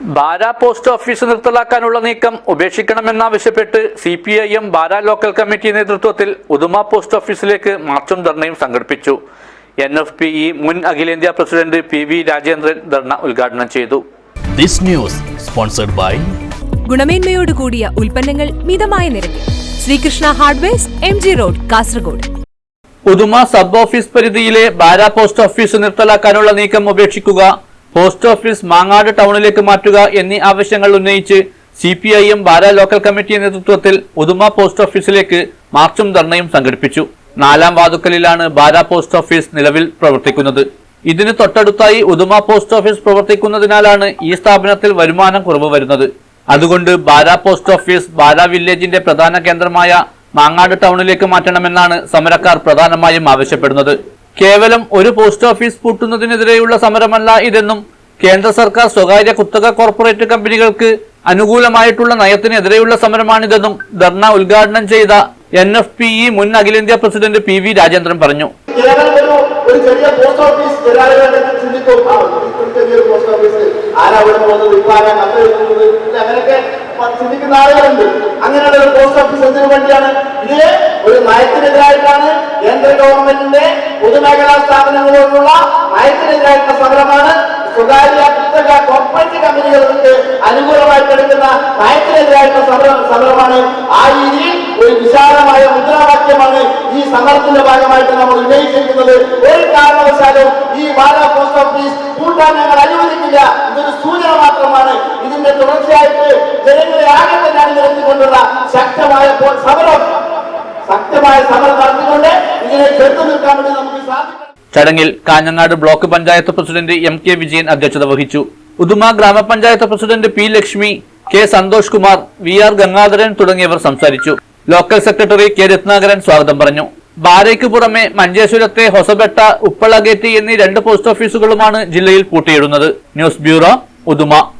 Bara post office നിർത്തലാക്കാനുള്ള നീക്കം ഉപേക്ഷിക്കണമെന്നാവശ്യപ്പെട്ട് C P I M Bara local committee നേതൃത്വത്തിൽ ഉദുമ പോസ്റ്റ് ഓഫീസിലേക്ക് മാർച്ചും ധർണയും സംഘടിപ്പിച്ചു. എൻ എഫ് പി ഇ മുൻ അഖിലേന്ത്യാ president P V Rajendran dharna ഉദ്ഘാടനം ചെയ്തു. ദിസ് ന്യൂസ് സ്പോൺസർഡ് ബൈ ഗുണമേന്മയോട് കൂടിയ ഉൽപ്പന്നങ്ങൾ മിതമായ നിരക്കിൽ. Sreekrishna hardwares M G road Kasaragod. Uduma sub office പരിധിയിലെ ബാരാ പോസ്റ്റ് ഓഫീസ് നിർത്തലാക്കാനുള്ള നീക്കം ഉപേക്ഷിക്കുക പോസ്റ്റ് ഓഫീസ് മാങ്ങാട് ടൗണിലേക്ക് മാറ്റുക എന്നീ ആവശ്യങ്ങൾ ഉന്നയിച്ച് C P I M local committee നേതൃത്വത്തിൽ ഉദുമ പോസ്റ്റ് ഓഫീസിലേക്ക് മാർച്ചും ധർണയും സംഘടിപ്പിച്ചു. നാലാം വാതുക്കലിലാണ് ബാര പോസ്റ്റ് ഓഫീസ് നിലവിൽ പ്രവർത്തിക്കുന്നത്. ഇതിന് തൊട്ടടുത്തായി ഉദുമ പോസ്റ്റ് ഓഫീസ് പ്രവർത്തിക്കുന്നതിനാലാണ് ഈ സ്ഥാപനത്തിൽ വരുമാനം കുറവ് വരുന്നത്. അതുകൊണ്ട് ബാര പോസ്റ്റ് ഓഫീസ് ബാര വില്ലേജിന്റെ പ്രധാന കേന്ദ്രമായ മാങ്ങാട് ടൗണിലേക്ക് മാറ്റണമെന്നാണ് സമരക്കാർ പ്രധാനമായും ആവശ്യപ്പെടുന്നത്. കേവലം ഒരു പോസ്റ്റ് ഓഫീസ് പൂട്ടുന്നതിനെതിരെയുള്ള സമരമല്ല ഇതെന്നും കേന്ദ്ര സർക്കാർ സ്വകാര്യ കുത്തക കോർപ്പറേറ്റ് കമ്പനികൾക്ക് അനുകൂലമായിട്ടുള്ള നയത്തിനെതിരെയുള്ള സമരമാണിതെന്നും ധർണ ഉദ്ഘാടനം ചെയ്ത എൻ എഫ് പി ഇ മുൻ അഖിലേന്ത്യാ പ്രസിഡന്റ് പി വി രാജേന്ദ്രൻ പറഞ്ഞു. അങ്ങനെയുള്ള ഒരു പോസ്റ്റ് എന്തിനു വേണ്ടിയാണ്. ഇത് ഒരു നയത്തിനെതിരായിട്ടാണ് കേന്ദ്ര ഗവൺമെന്റിന്റെ പൊതുമേഖലാ സ്ഥാപനങ്ങളോടുള്ള നയത്തിനെതിരായിട്ടുള്ള സമരമാണ്. സ്വകാര്യ കുത്തക കോർപ്പറേറ്റ് കമ്പനികൾക്ക് അനുകൂലമായിട്ട് എടുക്കുന്ന നയത്തിനെതിരായിട്ടുള്ള സമരം സമരമാണ്. ആ രീതിയിൽ ഒരു വിശാലമായ മുദ്രാവാക്യമാണ് ഈ സമരത്തിന്റെ ഭാഗമായിട്ട് നമ്മൾ ഉന്നയിച്ചിരിക്കുന്നത്. ഒരു കാരണവശാലും ഈ ബാല പോസ്റ്റ് ഓഫീസ് കൂട്ടാൻ ഞങ്ങൾ അനുവദിക്കില്ല. ഇതൊരു സൂചന മാത്രമാണ്. ഇതിന്റെ തുടർച്ചയായിട്ട് ജനങ്ങളെ ആകെ തന്നെ അണിനിരത്തിക്കൊണ്ടുള്ള ശക്തമായ പോ- സമരം. ശക്തമായ സമരം നടത്തിക്കൊണ്ട് ഇതിനെ ചെറുത്തു നിൽക്കാൻ വേണ്ടി നമുക്ക് സാധിക്കും ചടങ്ങിൽ Kanhangad block panchayat president M K Vijayan അധ്യക്ഷത വഹിച്ചു. ഉദുമ ഗ്രാമപഞ്ചായത്ത് president P Lakshmi K Santhosh Kumar V R Gangadharan തുടങ്ങിയവർ സംസാരിച്ചു. ലോക്കൽ സെക്രട്ടറി കെ രത്നാകരൻ സ്വാഗതം പറഞ്ഞു. ബാരയ്ക്ക് പുറമെ മഞ്ചേശ്വരത്തെ ഹൊസബെട്ട ഉപ്പളഗേറ്റി എന്നീ രണ്ട് പോസ്റ്റ് ഓഫീസുകളുമാണ് ജില്ലയിൽ പൂട്ടിയിടുന്നത്. News bureau Uduma.